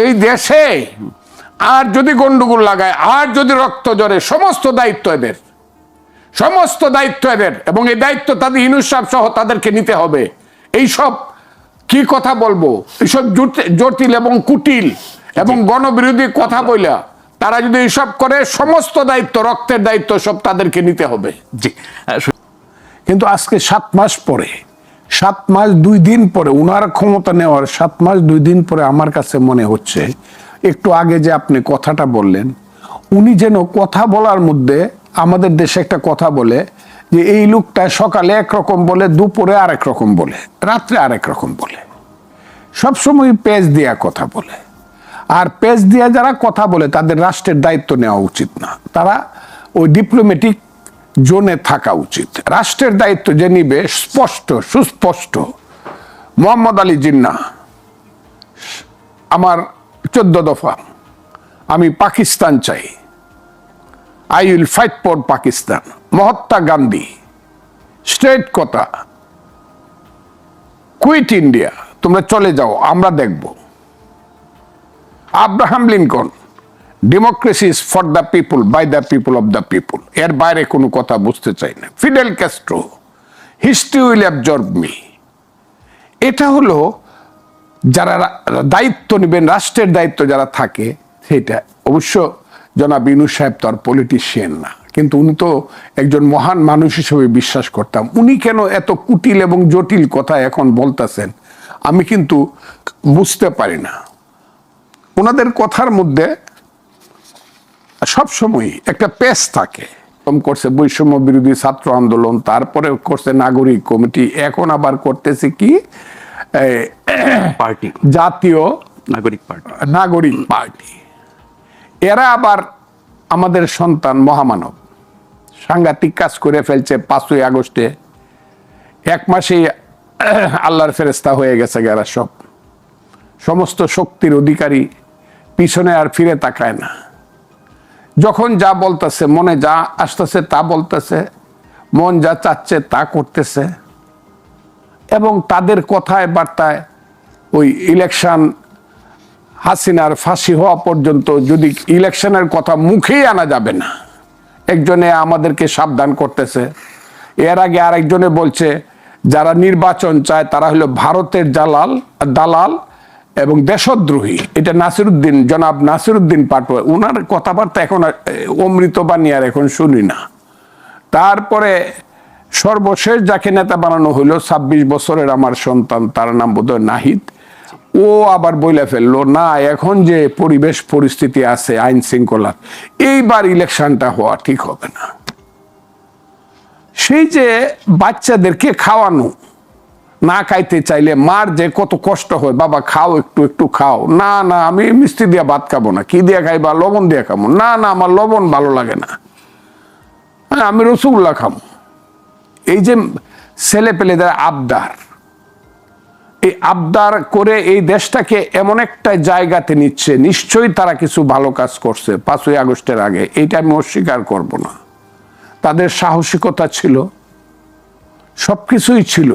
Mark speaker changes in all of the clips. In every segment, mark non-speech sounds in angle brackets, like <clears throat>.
Speaker 1: এই দেশে আর যদি গন্ডগোল লাগায় আর যদি রক্ত জরে সমস্ত দায়িত্ব এদের। সমস্ত দায়িত্ব এদের এবং এই দায়িত্ব তাদের ইনুসাব সহ তাদেরকে নিতে হবে। এই সব কি কথা বলব? এইসব জটিল এবং কুটিল এবং গণবিরোধী কথা বইলা তারা যদি এইসব করে সমস্ত দায়িত্ব রক্তের দায়িত্ব সব তাদেরকে নিতে হবে।
Speaker 2: জি।
Speaker 1: কিন্তু আজকে সাত মাস পরে সাত মাস দুই দিন পরে, উনার ক্ষমতা নেওয়ার সাত মাস দুই দিন পরে আমার কাছে মনে হচ্ছে, একটু আগে যে আপনি কথাটা বললেন, উনি যেন কথা বলার মধ্যে আমাদের দেশে একটা কথা বলে যে, এই লোকটা সকালে একরকম বলে, দুপুরে আরেক রকম বলে, রাত্রে আরেক রকম বলে। সবসময় পেজ দিয়া কথা বলে। আর পেজ দিয়া যারা কথা বলে, তাদের রাষ্ট্রের দায়িত্ব নেওয়া উচিত না। তারা ওই ডিপ্লোম্যাটিক জোনে থাকা উচিত। রাষ্ট্রের দায়িত্ব যে নিবে স্পষ্ট, সুস্পষ্ট। মোহাম্মদ আলী জিন্না, আমার চোদ্দ দফা, আমি পাকিস্তান চাই। I will fight for Pakistan Mahatma Gandhi, straight কথা কুইট ইন্ডিয়া তোমরা চলে যাও, আমরা দেখব। Abraham Lincoln democracy is for the people by the people of the people এর বাইরে কোনো কথা বুঝতে চাই না। Fidel Castro history will absorb me এটা হলো যারা দায়িত্ব নেবেন, রাষ্ট্রের দায়িত্ব যারা থাকে, সেটা অবশ্য জনাব ইনু সাহেব তো আর পলিটিশিয়ান না। কিন্তু উনি তো একজন মহান মানুষ হিসেবে বিশ্বাস করতাম। উনি কেন এত কুটিল এবং জটিল কথা এখন বলতেছেন, আমি কিন্তু বুঝতে পারি না। ওনাদের কথার মধ্যে সবসময় একটা পেস থাকে। করছে বৈষম্য বিরোধী ছাত্র আন্দোলন তারপরে করছে নাগরিক কমিটি এখন আবার করতেছে কি?
Speaker 2: পার্টি।
Speaker 1: জাতীয়
Speaker 2: নাগরিক পার্টি।
Speaker 1: নাগরিক পার্টি। এরা আবার আমাদের সন্তান মহামানব। সাংঘাতিক কাজ করে ফেলছে পাঁচই আগস্টে। এক মাসেই আল্লাহর ফেরেস্তা হয়ে গেছে এরা সব। সমস্ত শক্তির অধিকারী পিছনে আর ফিরে তাকায় না। যখন যা বলতেছে, মনে যা আসতেছে তা বলতেছে, মন যা চাচ্ছে তা করতেছে। এবং তাদের কথায় বার্তায় ওই ইলেকশন হাসিনার ফাঁসি হওয়া পর্যন্ত যদি ইলেকশনের কথা মুখেই আনা যাবে না, একজনে আমাদেরকে সাবধান করতেছে। এর আগে আরেকজনে বলছে, যারা নির্বাচন চায় তারা হলো ভারতের জালাল, দালাল এবং দেশদ্রোহী। এটা নাসিরুদ্দিন, জনাব নাসিরুদ্দিন পাটোয়া উনার কথাবার্তা এখন অমৃত বাণী আর এখন শুনি না। তারপরে সর্বশেষ যাকে নেতা বানানো হইল, ছাব্বিশ বছরের আমার সন্তান, তার নাম বোধহয় নাহিদ। ও আবার বইলে ফেলল, না, এখন যে পরিবেশ পরিস্থিতি আছে, আইন শৃঙ্খলার এইবার ইলেকশনটা হওয়া ঠিক হবে না। সেই যে বাচ্চাদেরকে খাওয়ানো না খাইতে চাইলে মার যে কত কষ্ট হয় বাবা খাও একটু একটু খাও। না না আমি মিষ্টি দিয়ে ভাত খাব না কি দিয়ে খাইবা? লবণ দিয়ে খাব। না না আমার লবণ ভালো লাগে না। হ্যাঁ, আমি রসুল্লাহ খাব। এই যে ছেলে পেলেদের আবদার এই আবদার করে এই দেশটাকে এমন একটা জায়গাতে নিচ্ছে নিশ্চয়ই তারা কিছু ভালো কাজ করছে পাঁচই আগস্টের আগে। এইটা আমি অস্বীকার করব না। তাদের সাহসিকতা ছিল সব কিছুই ছিল।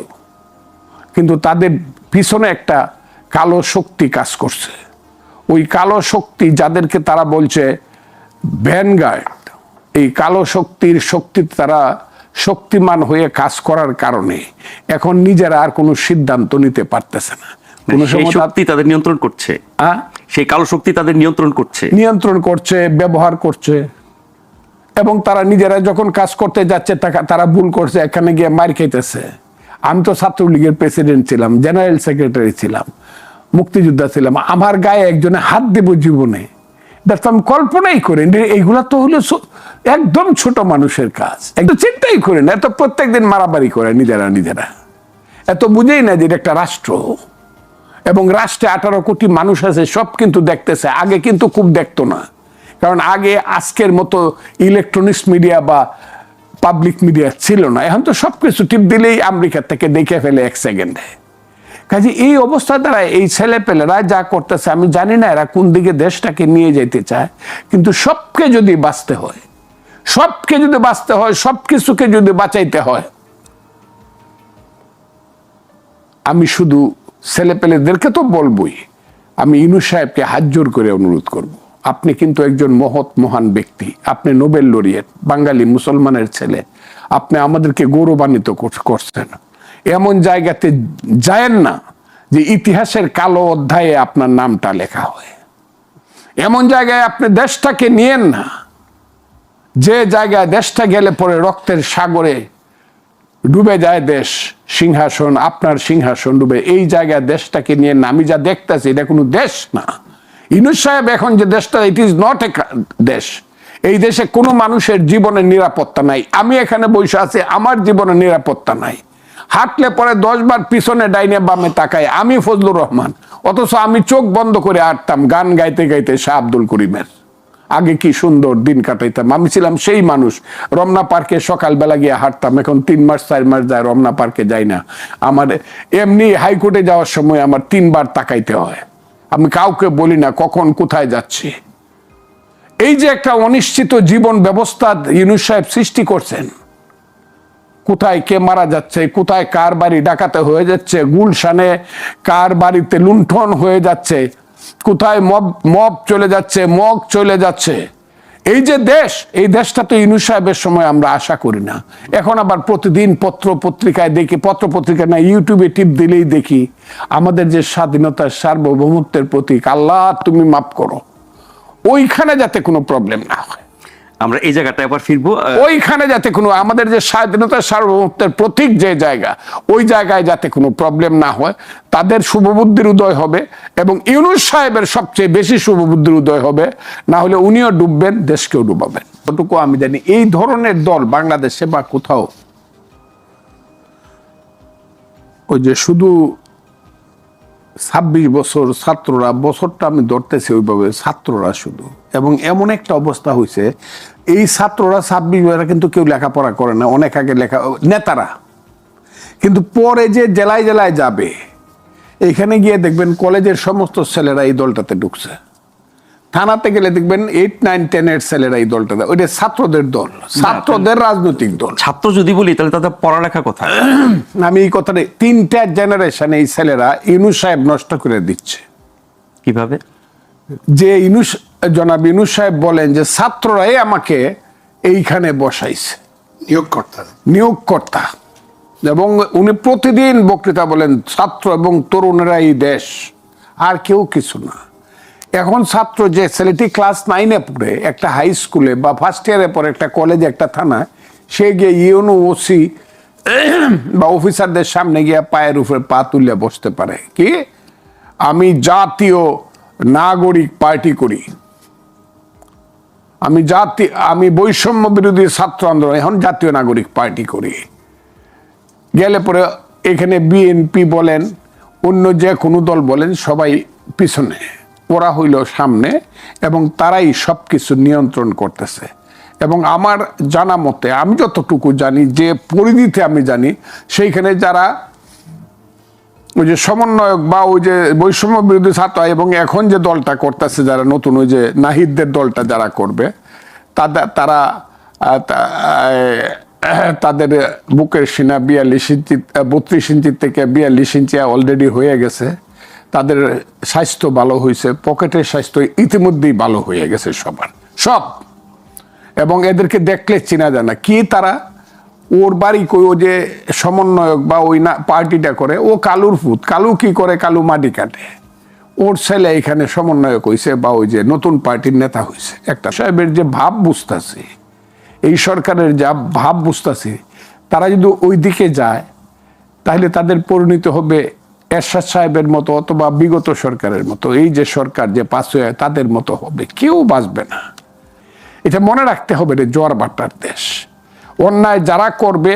Speaker 1: কিন্তু তাদের পিছনে একটা কালো শক্তি কাজ করছে। ওই কালো শক্তি যাদেরকে তারা বলছে ভ্যানগার্ড এই কালো শক্তির শক্তি তারা শক্তিমান হয়ে কাজ করার কারণে এখন নিজেরা আর কোনো সিদ্ধান্ত নিতে পারতেছে না। তা-
Speaker 2: শক্তি তাদের নিয়ন্ত্রণ করছে।
Speaker 1: হ্যাঁ?
Speaker 2: সেই কালো শক্তি তাদের নিয়ন্ত্রণ করছে।
Speaker 1: নিয়ন্ত্রণ করছে ব্যবহার করছে। এবং তারা নিজেরা যখন কাজ করতে যাচ্ছে তারা ভুল করছে এখানে গিয়ে মার খাইতেছে। আমি তো ছাত্রলীগের প্রেসিডেন্ট ছিলাম জেনারেল সেক্রেটারি ছিলাম, মুক্তিযোদ্ধা ছিলাম, আমার গায়ে একজনে হাত দেব জীবনে। তো আমি কল্পনাই করি। এইগুলা তো হলো একদম ছোট মানুষের কাজ। একটু চিন্তাই করেন এত প্রত্যেকদিন মারামারি করে নিজেরা নিজেরা। এত বুঝেই না যে এটা একটা রাষ্ট্র। এবং রাষ্ট্রে আঠারো কোটি মানুষ আছে, সব কিন্তু দেখতেছে, আগে কিন্তু খুব দেখতো না। কারণ আগে আজকের মতো ইলেকট্রনিক্স মিডিয়া বা পাবলিক মিডিয়া ছিল না। এখন তো সব কিছু টিপ দিলেই আমেরিকা থেকে দেখে ফেলে এক সেকেন্ডে কাজে এই অবস্থা দ্বারা এই ছেলে পেলেরা যা করতেছে, আমি জানি না এরা কোন দিকে দেশটাকে নিয়ে যেতে চায়, কিন্তু সবকে যদি বাঁচতে হয়, সবকে যদি বাঁচতে হয় সব কিছুকে যদি বাঁচাইতে হয়, আমি শুধু ছেলেপেলেদেরকে তো বলবই, আমি ইনু সাহেবকে হাত জোর করে অনুরোধ করব। আপনি কিন্তু একজন মহৎ, মহান ব্যক্তি। আপনি নোবেল লরিয়েট, বাঙালি, মুসলমানের ছেলে। আপনি আমাদেরকে গৌরবান্বিত করছেন। এমন জায়গাতে যায়েন না যে ইতিহাসের কালো অধ্যায়ে আপনার নামটা লেখা হয়। এমন জায়গায় আপনি দেশটাকে নিয়েন না। যে জায়গায় দেশটা গেলে পরে রক্তের সাগরে ডুবে যায় দেশ, সিংহাসন, আপনার সিংহাসন ডুবে। এই জায়গায় দেশটাকে নিয়ে আমি যা দেখতেছি, এটা কোনো দেশ না। ইনুস সাহেব এখন যে দেশটা ইট ইজ নট এ দেশ। এই দেশে কোনো মানুষের জীবনের নিরাপত্তা নাই। আমি এখানে বসে আছি, আমার জীবনের নিরাপত্তা নাই। হাঁটলে পরে দশ বার পিছনে ডাইনে বামে তাকায়, আমি ফজলুর রহমান। অথচ আমি চোখ বন্ধ করে আটতাম গান গাইতে গাইতে শাহ আব্দুল করিমের। আগে কি সুন্দর দিন কাটাইতাম। আমি ছিলাম সেই মানুষ। রমনা পার্কে সকালবেলা গিয়ে হাঁটতাম। এখন তিন মাস, চার মাস যায়, রমনা পার্কে যাই না। আমার এমনি হাইকোর্টে যাওয়ার সময় আমার তিনবার তাকাইতে হয়। আমি কাউকে বলি না কখন কোথায় যাচ্ছি। এই যে একটা অনিশ্চিত জীবন ব্যবস্থা ইউনুস সাহেব সৃষ্টি করছেন, কোথায় কে মারা যাচ্ছে, কোথায় কার বাড়ি ডাকাতে হয়ে যাচ্ছে, গুলশানে কার বাড়িতে লুণ্ঠন হয়ে যাচ্ছে, কোথায় মব মব চলে যাচ্ছে, মগ চলে যাচ্ছে এই যে দেশ, এই দেশটা তো ইনু সাহেবের সময় আমরা আশা করি না। এখন আবার প্রতিদিন পত্র পত্রিকায় দেখি, পত্র পত্রিকা না, ইউটিউবে টিপ দিলেই দেখি, আমাদের যে স্বাধীনতার সার্বভৌমত্বের প্রতীক, আল্লাহ তুমি মাফ করো। ওইখানে যাতে কোনো প্রবলেম না হয়।
Speaker 2: আমরা এই জায়গাটায় আবার ফিরবো
Speaker 1: ওইখানে যাতে কোনো আমাদের যে স্বাধীনতা সার্বভৌমত্বের প্রতীক যে জায়গা, ওই জায়গায় যাতে কোনো প্রবলেম না হয়, তাদের শুভবুদ্ধির উদয় হবে এবং ইউনুস সাহেবের সবচেয়ে বেশি শুভবুদ্ধির উদয় হবে। না হলে উনিও ডুববেন, দেশকেও ডুবাবেন। ওটুকু আমি জানি, এই ধরনের দল বাংলাদেশে বা কোথাও, ওই যে শুধু ছাব্বিশ বছর ছাত্ররা, বছরটা আমি ধরতেছি ওইভাবে, ছাত্ররা শুধু। এবং এমন একটা অবস্থা হয়েছে এই ছাত্ররা ছাব্বিশ বছর কিন্তু কেউ লেখাপড়া করে না, অনেক আগে লেখা, নেতারা। কিন্তু পরে যে জেলায় জেলায় যাবে, এখানে গিয়ে দেখবেন কলেজের সমস্ত ছেলেরা এই দলটাতে ঢুকছে। থানাতে গেলে দেখবেন এইট নাইন টেন এর ছেলেরা এই দলটাতে ওইটা ছাত্রদের দল। ছাত্রদের রাজনৈতিক দল।
Speaker 2: ছাত্র যদি বলি তাহলে তাদের পড়ালেখা কথা। <clears throat>
Speaker 1: আমি এই কথাটা তিনটা জেনারেশন এই ছেলেরা ইনু সাহেব নষ্ট করে দিচ্ছে।
Speaker 2: কীভাবে?
Speaker 1: যে ইনু জনাব ইনুস সাহেব বলেন যে ছাত্ররাই আমাকে এইখানে বসাইছে।
Speaker 3: নিয়োগকর্তা।
Speaker 1: নিয়োগকর্তা। এবং উনি প্রতিদিন বক্তৃতা বলেন ছাত্র এবং তরুণেরা এই দেশ আর কেউ কিছু না। এখন ছাত্র যে ছেলেটি ক্লাস নাইনে পড়ে, একটা হাই স্কুলে বা ফার্স্ট ইয়ারে পরে একটা কলেজে একটা থানা, সে গিয়ে ইউনো ওসি বা অফিসারদের সামনে গিয়ে পায়ের উপরে পা তুলে বসতে পারে। কি? আমি জাতীয় নাগরিক পার্টি করি। আমি জাতি, আমি বৈষম্য বিরোধী ছাত্র আন্দোলন, এখন জাতীয় নাগরিক পার্টি করি। গেলে পরে এখানে বিএনপি বলেন, অন্য যে কোনো দল বলেন, সবাই পিছনে। ওরা হইল সামনে এবং তারাই সব কিছু নিয়ন্ত্রণ করতেছে। এবং আমার জানা মতে, আমি যতটুকু জানি, যে পরিধিতে আমি জানি, সেইখানে যারা ওই যে সমন্বয়ক বা ওই যে বৈষম্য বিরোধী ছাত্র এবং এখন যে দলটা করতেছে, যারা নতুন ওই যে নাহিদদের দলটা যারা করবে তাদের তারা তাদের বুকের সিনা বিয়াল্লিশ ইঞ্চি বত্রিশ ইঞ্চি থেকে বিয়াল্লিশ ইঞ্চি অলরেডি হয়ে গেছে। তাদের স্বাস্থ্য ভালো হয়েছে, পকেটের স্বাস্থ্য ইতিমধ্যেই ভালো হয়ে গেছে সবার, সব। এবং এদেরকে দেখলে চেনা যায় না কি তারা। ওর বাড়ি কই, ও যে সমন্বয়ক বা ওই না পার্টিটা করে, ও কালুর ফুত কালু কি করে? কালু মাটি কাটে। ওর ছেলে এখানে সমন্বয়ক হয়েছে বা ওই যে নতুন পার্টির নেতা হয়েছে একটা সাহেবের যে ভাব বুঝতেছে, এই সরকারের যা ভাব বুঝতেছে, তারা যদি ওই দিকে যায়, তাহলে তাদের পরিণত হবে এরশাদ সাহেবের মতো অথবা বিগত সরকারের মতো, এই যে সরকার যে পাশ হয়ে তাদের মতো হবে, কেউ বাঁচবে না। এটা মনে রাখতে হবে রে জোয়ার বাট্টার দেশ। অন্যায় যারা করবে,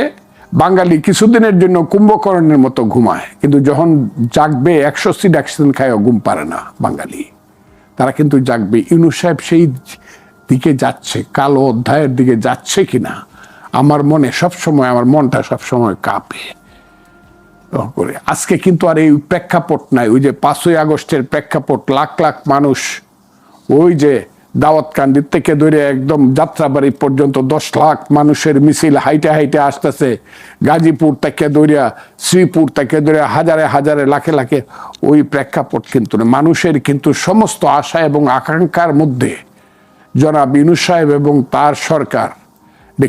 Speaker 1: বাঙালি কিছুদিনের জন্য কুম্ভকর্ণের মতো ঘুমায়, কিন্তু যখন জাগবে, একশো সিট অ্যাক্সিডেন্ট খায়ও ঘুম পারে না বাঙালি। তারা কিন্তু জাগবে। ইনু সাহেব সেই দিকে যাচ্ছে, কালো অধ্যায়ের দিকে যাচ্ছে কিনা, আমার মনে সব সময় আমার মনটা সব সময় কাঁপে। করে। আজকে কিন্তু আর এই প্রেক্ষাপট নাই, ওই যে পাঁচই আগস্টের প্রেক্ষাপট, লাখ লাখ মানুষ ওই যে দাওয়াতকান্দির থেকে ধরে একদম যাত্রাবাড়ি পর্যন্ত দশ লাখ মানুষের মিছিল হাইটে হাইটে আসতেছে। গাজীপুর থেকে ধরিয়া শ্রীপুর থেকে ধরে হাজারে হাজারে, লাখে লাখে ওই প্রেক্ষাপট কিন্তু। মানুষের কিন্তু সমস্ত আশা এবং আকাঙ্ক্ষার মধ্যে জনাব ইনু সাহেব এবং তার সরকার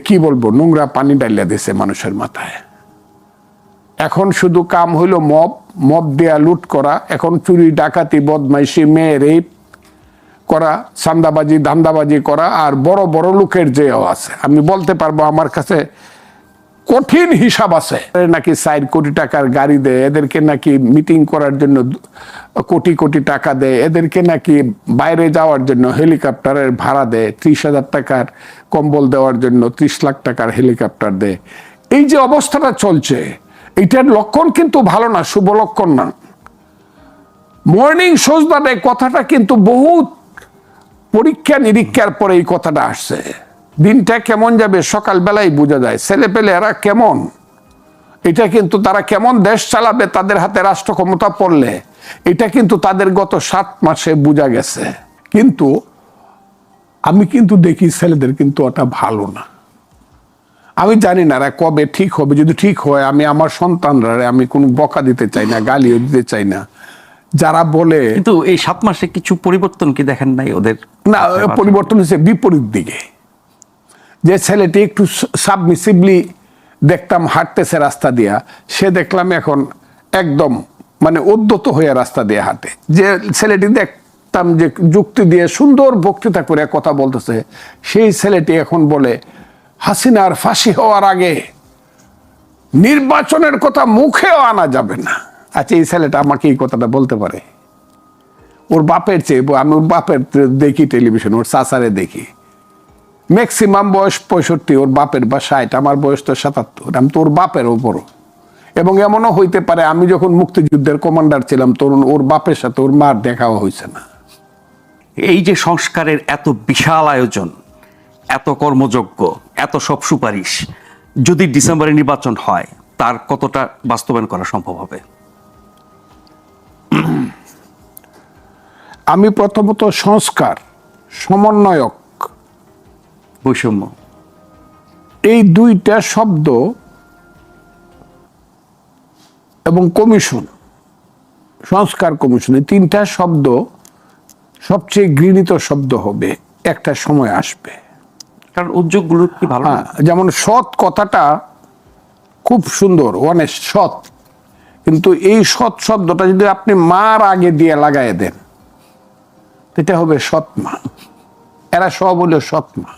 Speaker 1: কি বলব, নোংরা পানি ডালিয়া দিছে মানুষের মাথায়। এখন শুধু কাম হইল মব মব দেয়া লুট করা, এখন চুরি, ডাকাতি, বদমাইশি, মেয়ে রেপ করা সান্দাবাজি ধান্দাবাজি করা, আর বড় বড় লোকের যে আছে। আমি বলতে পারব আমার কাছে কঠিন হিসাব আছে। নাকি সাইড কোটি টাকার গাড়ি দেয়, এদেরকে নাকি মিটিং করার জন্য কোটি কোটি টাকা দেয়, এদেরকে নাকি বাইরে যাওয়ার জন্য হেলিকপ্টারের ভাড়া দেয়, ত্রিশ হাজার টাকার কম্বল দেওয়ার জন্য ত্রিশ লাখ টাকার হেলিকপ্টার দেয়। এই যে অবস্থাটা চলছে এটার লক্ষণ কিন্তু ভালো না, শুভ লক্ষণ না। মর্নিং সোজদার এই কথাটা কিন্তু বহুত পরীক্ষা নিরীক্ষার পরে এই কথাটা আসছে। দিনটা কেমন যাবে সকালবেলায় বোঝা যায়। ছেলে পেলে এরা কেমন? এটা কিন্তু তারা কেমন দেশ চালাবে তাদের হাতে রাষ্ট্র ক্ষমতা পড়লে, এটা কিন্তু তাদের গত সাত মাসে বোঝা গেছে। কিন্তু আমি কিন্তু দেখি ছেলেদের কিন্তু ওটা ভালো না। আমি জানি না কবে ঠিক হবে। যদি ঠিক হয় আমি আমার সন্তানরা আমি কোনো বকা দিতে চাই না গালিও দিতে চাই না। যারা বলে
Speaker 2: কিন্তু এই সাত মাসে কিছু পরিবর্তন কি দেখেন নাই ওদের?
Speaker 1: না পরিবর্তন হয়েছে বিপরীত দিকে। যে ছেলেটি একটু সাবমিসিভলি দেখতাম হাঁটতেছে রাস্তা দিয়া সে দেখলাম এখন একদম মানে উদ্যত হয়ে রাস্তা দিয়ে হাঁটে। যে ছেলেটি দেখতাম যে যুক্তি দিয়ে সুন্দর বক্তৃতা করে কথা বলতেছে সেই ছেলেটি এখন বলে হাসিনার ফাঁসি হওয়ার আগে নির্বাচনের কথা মুখেও আনা যাবে না। আচ্ছা এই ছেলেটা আমাকে এই কথাটা বলতে পারে? ওর বাপের চেয়ে, আমি ওর বাপের দেখি টেলিভিশন, ওর চাচারে দেখি। ম্যাক্সিমাম বয়স পঁয়ষট্টি, ওর বাপের বা ষাট, আমার বয়স তো সাতাত্তর, আমি তো ওর বাপের ওপরও এবং এমনও হইতে পারে, আমি যখন মুক্তিযুদ্ধের কমান্ডার ছিলাম, তরুণ, ওর বাপের সাথে ওর মার দেখাও হয়েছে না।
Speaker 2: এই যে সংস্কারের এত বিশাল আয়োজন এত কর্মযোগ্য এত সব সুপারিশ যদি ডিসেম্বরে নির্বাচন হয় তার কতটা বাস্তবায়ন করা সম্ভব হবে? <clears throat>
Speaker 1: আমি প্রথমত সংস্কার সমন্বয়ক।
Speaker 2: বৈষম্য।
Speaker 1: এই দুইটা শব্দ এবং কমিশন সংস্কার কমিশন এই তিনটা শব্দ সবচেয়ে ঘৃণিত শব্দ হবে। একটা সময় আসবে।
Speaker 2: কারণ উদ্যোগগুলো কি ভালো
Speaker 1: হ্যাঁ যেমন সৎ কথাটা খুব সুন্দর অনেস্ট সৎ। কিন্তু এই সৎ শব্দটা যদি আপনি মার আগে দিয়ে লাগাই দেন, এটা হবে সৎ মা। এরা সব হলো সৎ মা।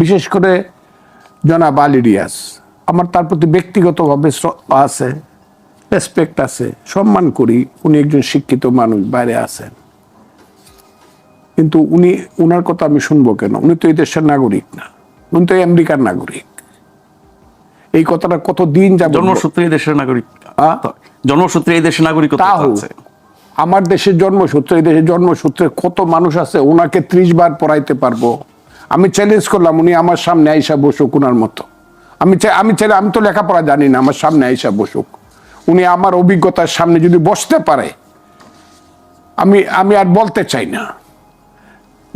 Speaker 1: বিশেষ করে জনাব আলী রিয়াজ, আমার তার প্রতি ব্যক্তিগতভাবে আছে রেসপেক্ট আছে, সম্মান করি। উনি একজন শিক্ষিত মানুষ, বাইরে আছেন। কিন্তু উনি উনার কথা আমি শুনব কেন? উনি তো এই দেশের নাগরিক না। উনি তো আমেরিকার নাগরিক। এই কথাটা কত দিন যাবে
Speaker 2: জন্মসূত্রে এই দেশের নাগরিক? জন্মসূত্রে এই দেশের
Speaker 1: হোক আমার দেশের জন্মসূত্রে এই দেশের জন্মসূত্রে কত মানুষ আছে ওনাকে ত্রিশ বার পড়াইতে পারব। আমি চ্যালেঞ্জ করলাম উনি আমার সামনে আইসা বসুক উনার মতো। আমি আমি ছেলে আমি তো লেখাপড়া জানি না আমার সামনে আইসা বসুক। উনি আমার অভিজ্ঞতার সামনে যদি বসতে পারে আমি আমি আর বলতে চাই না।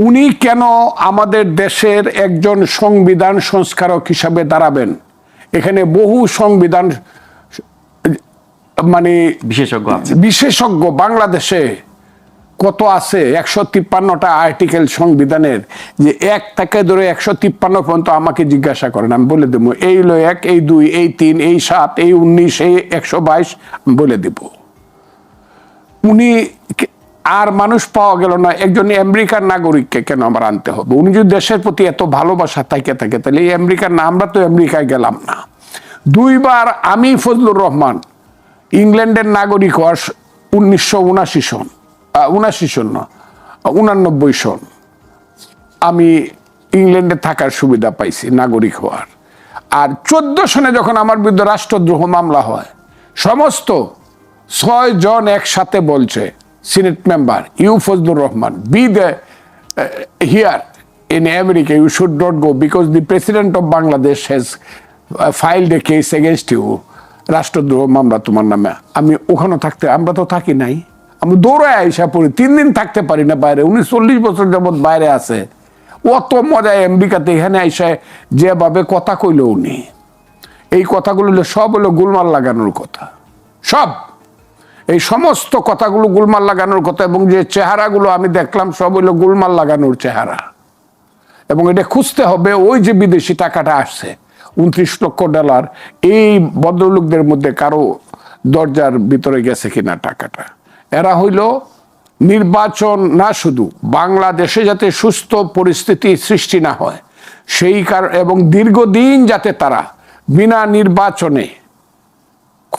Speaker 1: উনি কেন আমাদের দেশের একজন সংবিধান সংস্কারক হিসাবে দাঁড়াবেন? এখানে বহু সংবিধান মানে
Speaker 2: বিশেষজ্ঞ
Speaker 1: বিশেষজ্ঞ বাংলাদেশে কত আছে? একশো তিপ্পান্নটা আর্টিকেল সংবিধানের যে এক থেকে ধরে একশো তিপ্পান্ন পর্যন্ত আমাকে জিজ্ঞাসা করেন আমি বলে দেবো এই হলো এক এই দুই এই তিন এই সাত এই উনিশ এই একশো বাইশ বলে দেব। উনি আর মানুষ পাওয়া গেল না একজন আমেরিকার নাগরিককে কেন আমার আনতে হবে? উনি যদি দেশের প্রতি এত ভালোবাসা থাকে থাকে, তাহলে এই আমেরিকার না, আমরা তো আমেরিকায় গেলাম না। দুইবার আমি ফজলুর রহমান, ইংল্যান্ডের নাগরিক হওয়ার উনিশশো উনাশি সন উনাশি সন না, উনানব্বই সন, আমি ইংল্যান্ডে থাকার সুবিধা পাইছি নাগরিক হওয়ার। আর চোদ্দ সনে যখন আমার বিরুদ্ধে রাষ্ট্রদ্রোহ মামলা হয়, সমস্ত ছয় জন একসাথে বলছে senate member you Fazlur Rahman be there in America, you should not go because the president of Bangladesh has uh, filed a case against you. রাষ্ট্রদ্রোহ মামলা তোমার নামে আমি ওখানে থাকতে আমরা তো থাকি নাই আমি দৌড়ায় আইসা পড়ি তিন দিন থাকতে পারি না বাইরে উনি চল্লিশ বছর যাবৎ বাইরে আছে। অত মজায় আমেরিকাতে এখানে আইসা যেভাবে কথা কইল উনি। এই কথাগুলো সব হলো গুলমাল লাগানোর কথা। সব। এই সমস্ত কথাগুলো গুলমাল লাগানোর কথা এবং যে চেহারাগুলো আমি দেখলাম সব হইল গুলমাল লাগানোর চেহারা। এবং এটা খুঁজতে হবে ওই যে বিদেশি টাকাটা আসছে, উনত্রিশ লক্ষ ডলার, এই ভদ্রলোকদের মধ্যে কারও দরজার ভিতরে গেছে কিনা টাকাটা। এরা হইল নির্বাচন না শুধু, বাংলাদেশে যাতে সুস্থ পরিস্থিতি সৃষ্টি না হয়, সেই কারণ এবং দীর্ঘদিন যাতে তারা বিনা নির্বাচনে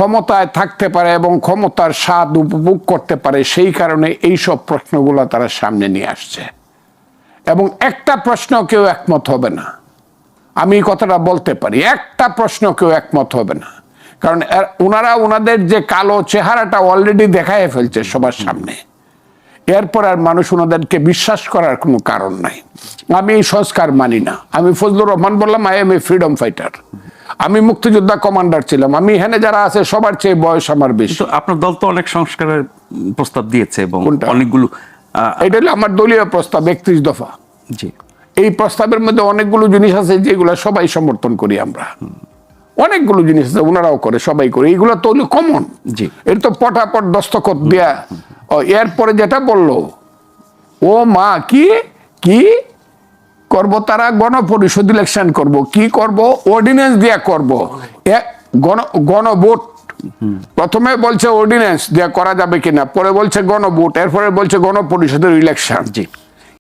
Speaker 1: ক্ষমতায় থাকতে পারে এবং ক্ষমতার স্বাদ উপভোগ করতে পারে, সেই কারণে এই সব প্রশ্নগুলো তারা সামনে নিয়ে আসছে। এবং একটা প্রশ্ন কেউ একমত হবে না। আমি কথাটা বলতে পারি, একটা প্রশ্ন কেউ একমত হবে না। কারণ ওনারা ওনাদের যে কালো চেহারাটা অলরেডি দেখায় ফেলছে সবার সামনে। এরপর আর মানুষ ওনাদেরকে বিশ্বাস করার কোনো কারণ নাই। আমি এই সংস্কার মানি না। আমি ফজলুর রহমান বললাম I am a freedom fighter আমি মুক্তিযোদ্ধা কমান্ডার ছিলাম আমি এখানে যারা আছে সবার চেয়ে বয়স আমার বেশি।
Speaker 2: আপনার দল তো অনেক সংস্কারের প্রস্তাব দিয়েছে এবং অনেকগুলো
Speaker 1: এটা হলো আমার দলীয় প্রস্তাব একত্রিশ দফা।
Speaker 2: জি।
Speaker 1: এই প্রস্তাবের মধ্যে অনেকগুলো জিনিস আছে যেগুলো সবাই সমর্থন করি আমরা। অনেকগুলো জিনিস আছে ওনারাও করে সবাই করে। এইগুলো তো হলো কমন
Speaker 2: জি।
Speaker 1: এর তো পটাপট দস্তখত দেয়া। এরপরে যেটা বলল ও মা কি? কি? করব, তারা গণপরিষদ ইলেকশন করব। কি করব? অর্ডিন্যান্স দিয়া করব। গণ গণভোট প্রথমে বলছে অর্ডিন্যান্স দিয়া করা যাবে কিনা, পরে বলছে গণভোট এরপরে বলছে গণপরিষদের ইলেকশন
Speaker 2: জি।